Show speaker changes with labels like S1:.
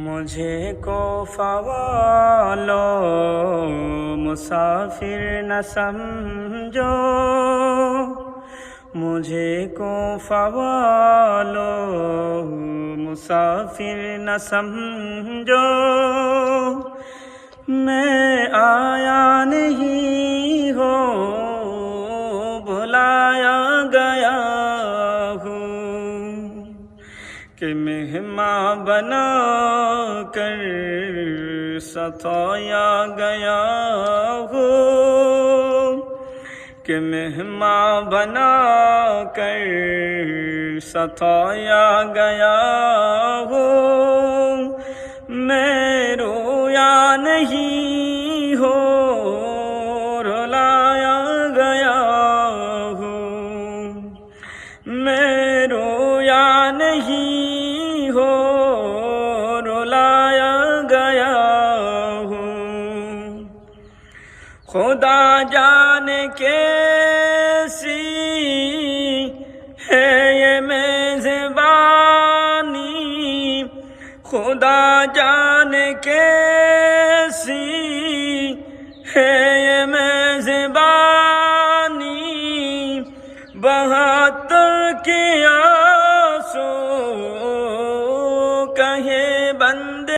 S1: مجھے کو فوالو مسافر نہ سمجھو۔ مجھے کو فوالو مسافر نہ سمجھو۔ میں کہ مہماں بنا کر ستایا گیا ہو۔ کہ مہماں بنا کر ستایا گیا ہو۔ میں رویا نہیں ہو، رلایا گیا ہوں میں رویا نہیں خدا جان کے سی ہے یہ میزبانی؟ خدا جان کے سی ہے یہ میزبانی؟ بہت کیا سو کہے بند